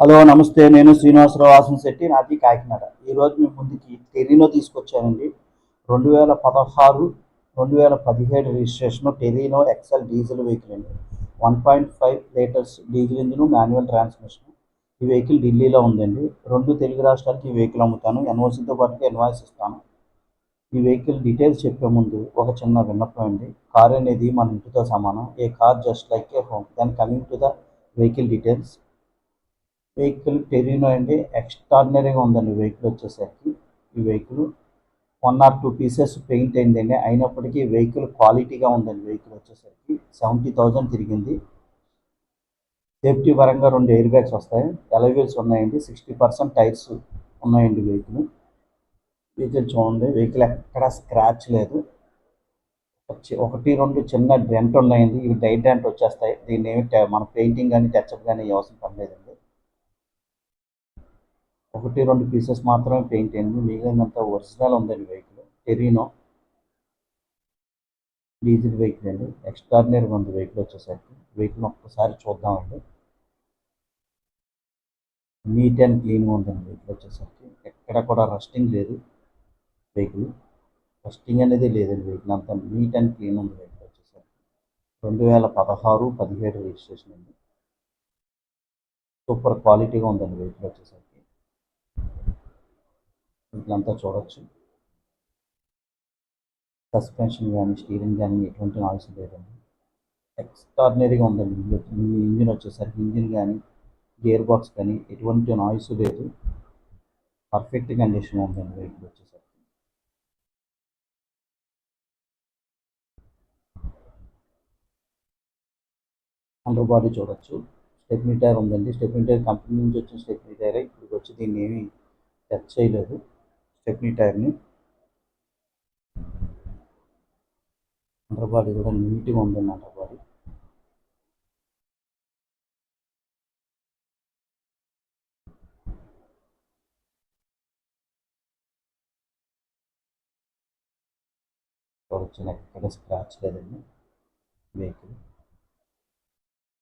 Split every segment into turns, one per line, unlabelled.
Hello నమస్తే. నేను శ్రీనివాసరావు వాసన్ శెట్టి నాది కాకినాడ. ఈరోజు మీ ముందుకి టెరీనో తీసుకొచ్చానండి. రెండు వేల పదహారు రెండు వేల పదిహేడు registration Terrano XL diesel vehicle అండి. One point five litres diesel engine manual transmission. ఈ వెహికల్ ఢిల్లీలో ఉందండి. రెండు తెలుగు రాష్ట్రాలకి ఈ వెహికల్ అమ్ముతాను. ఎన్ఓసీతో పాటు ఎన్వాయిస్ ఇస్తాను. ఈ వెహికల్ డీటెయిల్స్ చెప్పే ముందు ఒక చిన్న విన్నపం అండి. కార్ అనేది మన ఇంటితో సమానం. A car just like a home. Then coming to the vehicle details. Vehicle Terrano అండి ఎక్స్ట్రాడినరీగా ఉందండి వెహికల్ వచ్చేసరికి. ఈ vehicle one or two pieces paint అయిందండి. అయినప్పటికీ వెహికల్ క్వాలిటీగా ఉందండి వెహికల్ వచ్చేసరికి. సెవెంటీ థౌజండ్ తిరిగింది. సేఫ్టీ పరంగా రెండు ఎయిర్ బ్యాగ్స్ వస్తాయి. ఎలవీల్స్ ఉన్నాయండి. సిక్స్టీ పర్సెంట్ టైర్స్ ఉన్నాయండి వెహికల్. వెహికల్ చూడండి. వెహికల్ ఎక్కడ స్క్రాచ్ లేదు. ఒకటి రెండు చిన్న డెంట్ ఉన్నాయండి. ఇవి డై డెంట్ వచ్చేస్తాయి. దీన్ని ఏమి మన పెయింటింగ్ కానీ టచ్అప్ కానీ అవసరం పడలేదండి. ఒకటి రెండు పీసెస్ మాత్రమే పెయింట్ అయింది. మిగిలినంతా ఒరిజినల్ ఉందండి వెహికల్ టెరీనో డీజిల్ వెహికల్ అండి. ఎక్స్ట్రాడినరీగా ఉంది వెహికల్ వచ్చేసరికి. వెహికల్ ఒక్కసారి చూద్దామండి. నీట్ అండ్ క్లీన్గా ఉందండి వెహికల్ వచ్చేసరికి. ఎక్కడ కూడా రస్టింగ్ లేదు వెహికల్ రస్టింగ్ అనేది లేదండి వెహికల్ అంతా. నీట్ అండ్ క్లీన్ ఉంది వెహికల్ వచ్చేసరికి. రెండు వేల పదహారు పదిహేడు రిజిస్ట్రేషన్ అండి. సూపర్ క్వాలిటీగా ఉందండి వెహికల్ వచ్చేసరికి. వెహికల్ అంతా చూడొచ్చు. సస్పెన్షన్ కానీ స్టీరింగ్ కానీ ఎటువంటి నాయిస్ లేదండి. ఎక్స్ట్రాడినరీగా ఉందండి. ఇంజిన్ ఇంజిన్ వచ్చేసరికి ఇంజిన్ కానీ గేర్ బాక్స్ కానీ ఎటువంటి నాయిస్ లేదు. పర్ఫెక్ట్ కండిషన్ ఉందండి వెహికల్ వచ్చేసరికి. అండర్ బాడీ చూడొచ్చు. స్టెప్నీ టైర్ ఉందండి. స్టెప్నీ టైర్ కంపెనీ నుంచి వచ్చిన స్టెప్నీ టైర్ ఇప్పుడు వచ్చి దీన్ని ఏమీ టచ్ చేయలేదు. స్టెప్నీ టైర్ని అండర్ బాడీ కూడా నీట్గా ఉందండి అండర్ బాడీ వచ్చిన ఎక్కడ స్క్రాచ్ లేదండి. వెహికల్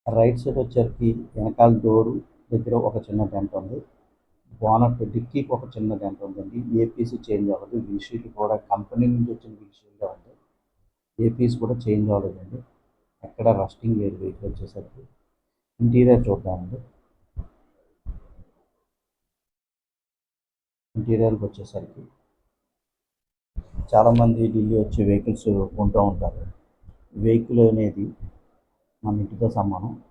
రైట్ సైడ్ వచ్చరికి వెనకాల డోరు దగ్గర ఒక చిన్న డెంట్ ఉంది. బోనట్ డిక్కీకి ఒక చిన్న గంట ఉందండి. ఏపీసీ చేంజ్ అవ్వదు. విండ్షీల్డ్ కూడా కంపెనీ నుంచి వచ్చిన విషయంగా ఉంది. ఏపీస్ కూడా చేంజ్ అవ్వలేదండి. ఎక్కడ రస్టింగ్ లేదు వెహికల్ వచ్చేసరికి. ఇంటీరియర్ చూద్దామండి. ఇంటీరియర్కి వచ్చేసరికి. చాలామంది ఢిల్లీ వచ్చే వెహికల్స్ కొంటూ ఉంటారు. వెహికల్ అనేది మన ఇంటితో సమానం.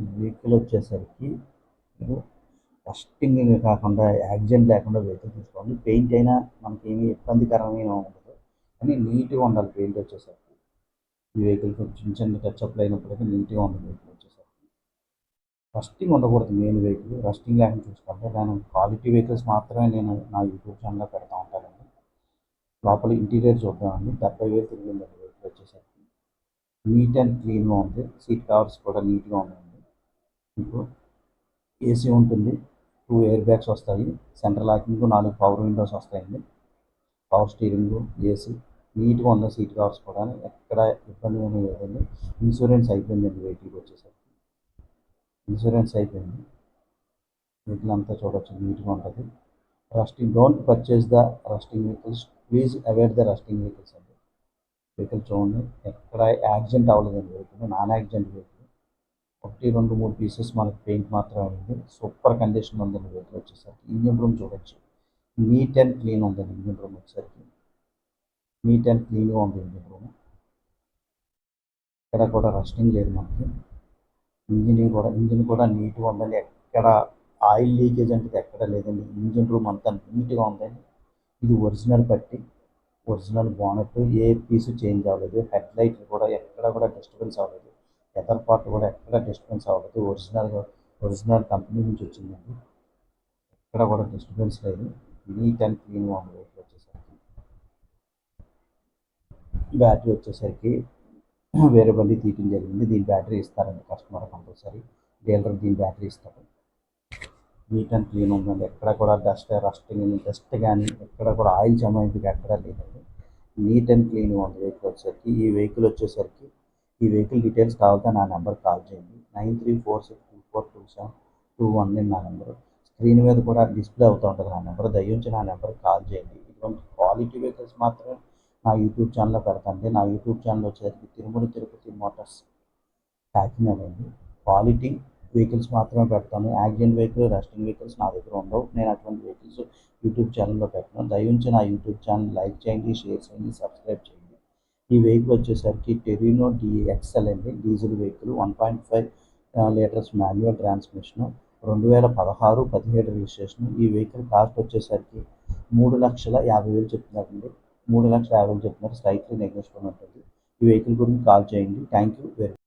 వెహికల్ వచ్చేసరికి మీరు రస్టింగ్ కాకుండా యాక్సిడెంట్ లేకుండా వెహికల్ తీసుకోండి పెయింట్ అయినా మనకి ఏమి ఇబ్బందికరమైన ఉండదు. కానీ నీట్గా ఉండాలి పెయింట్ వచ్చేసరికి. ఈ వెహికల్ చిన్న చిన్న టచ్అప్లు అయినప్పటికీ నీట్గా ఉండాలి వెహికల్ వచ్చేసరికి. రస్టింగ్ ఉండకూడదు మెయిన్ వెహికల్. రస్టింగ్ లేకుండా చూసుకోవాలి. నేను క్వాలిటీ వెహికల్స్ మాత్రమే నేను నా యూట్యూబ్ ఛానల్లో పెడతా ఉంటానండి. లోపల ఇంటీరియర్ చూద్దామండి. డెబ్బై వేలు తిరిగిందండి వెహికల్ వచ్చేసరికి. నీట్ అండ్ క్లీన్గా ఉంది. సీట్ కవర్స్ కూడా నీట్గా ఉన్నాయండి. మీకు ఏసీ ఉంటుంది. టూ ఎయిర్ బ్యాగ్స్ వస్తాయి. సెంటర్ లాకింగ్ నాలుగు పవర్ విండోస్ వస్తాయండి. పవర్ స్టీరింగ్ ఏసీ నీట్గా ఉన్న సీట్ కవర్స్ కూడా ఎక్కడ ఇబ్బంది ఏమీ లేదండి. ఇన్సూరెన్స్ అయిపోయిందండి వెహికల్కి వచ్చేసరికి. ఇన్సూరెన్స్ అయిపోయింది. వెహికల్ అంతా చూడొచ్చు నీట్గా ఉంటుంది. Rusting don't purchase the rusting vehicles please avoid the rusting vehicles అండి. వెహికల్ చూడండి ఎక్కడ యాక్సిడెంట్ అవ్వలేదండి వెహికల్. Non accident vehicle. ఒకటి రెండు మూడు పీసెస్ మనకి పెయింట్ మాత్రమే ఉంది. సూపర్ కండిషన్ ఉందండి వెహికల్ వచ్చేసరికి ఇంజిన్ రూమ్ చూడొచ్చు. నీట్ అండ్ క్లీన్ ఉందండి ఇంజిన్ రూమ్ వచ్చేసరికి. నీట్ అండ్ క్లీన్గా ఉంది ఇంజిన్ రూమ్ ఎక్కడ కూడా రస్టింగ్ లేదు మనకి. ఇంజిన్ కూడా ఇంజిన్ కూడా నీట్గా ఉందండి. ఎక్కడ ఆయిల్ లీకేజ్ అంటే ఎక్కడ లేదండి. ఇంజిన్ రూమ్ అంతా నీట్గా ఉందండి ఇది ఒరిజినల్ పట్టి ఒరిజినల్ బానెట్ ఏ పీసు చేంజ్ అవ్వలేదు. హెడ్ లైట్ కూడా ఎక్కడ కూడా డిస్టర్బెన్స్ అవ్వలేదు. ఎదర్ పార్ట్ కూడా ఎక్కడ డిస్టర్బెన్స్ అవ్వదు. ఒరిజినల్ ఒరిజినల్ కంపెనీ నుంచి వచ్చిందండి. ఎక్కడ కూడా డిస్టర్బెన్స్ లేదు. నీట్ అండ్ క్లీన్ ఉంది వెహికల్ వచ్చేసరికి. బ్యాటరీ వచ్చేసరికి వేరే బండి తీయటం జరిగింది. దీని బ్యాటరీ ఇస్తారండి కస్టమర్ కంపల్సరీ. డీలర్ దీని బ్యాటరీ ఇస్తారు నీట్ అండ్ క్లీన్ ఉందండి. ఎక్కడ కూడా డస్ట్ రస్టింగ్ డస్ట్ కానీ ఎక్కడ కూడా ఆయిల్ జమ అయింది ఎక్కడ లేదండి. నీట్ అండ్ క్లీన్ ఉంది వెహికల్ వచ్చేసరికి ఈ వెహికల్ వచ్చేసరికి ఈ వెహికల్ డీటెయిల్స్ కావాలంటే నా నెంబర్ కాల్ చేయండి. Nine three four six two four two seven two one నా నెంబర్. స్క్రీన్ మీద కూడా డిస్ప్లే అవుతూ ఉంటుంది నా నెంబర్. దయించి నా నెంబర్ కాల్ చేయండి. ఇటువంటి క్వాలిటీ వెహికల్స్ మాత్రమే నా యూట్యూబ్ ఛానల్లో పెడతాను నా యూట్యూబ్ ఛానల్ వచ్చేసరికి తిరుమల తిరుపతి మోటార్స్ ప్యాకింగ్ అండి క్వాలిటీ వెహికల్స్ మాత్రమే పెడతాను. యాక్సిడెంట్ వెహికల్ రెస్టింగ్ వెహికల్స్ నా దగ్గర ఉండవు. నేను అటువంటి వెహికల్స్ యూట్యూబ్ ఛానల్లో పెట్టను. దయించి నా యూట్యూబ్ ఛానల్ లైక్ చేయండి షేర్ చేయండి సబ్స్క్రైబ్ చేయండి. ఈ వెహికల్ వచ్చేసరికి టెరినో డిఎక్స్ఎల్ అండి. Diesel vehicle one point five litres manual transmission రెండు వేల పదహారు పదిహేడు రిజిస్ట్రేషన్. ఈ వెహికల్ కాస్ట్ వచ్చేసరికి మూడు లక్షల యాభై వేలు చెప్తున్నారండి. మూడు లక్షల యాభై వేలు చెప్తున్నారు. స్లైట్లీ నెగోషియబుల్ ఉంటుంది. ఈ వెహికల్ గురించి కాల్ చేయండి. Thank you very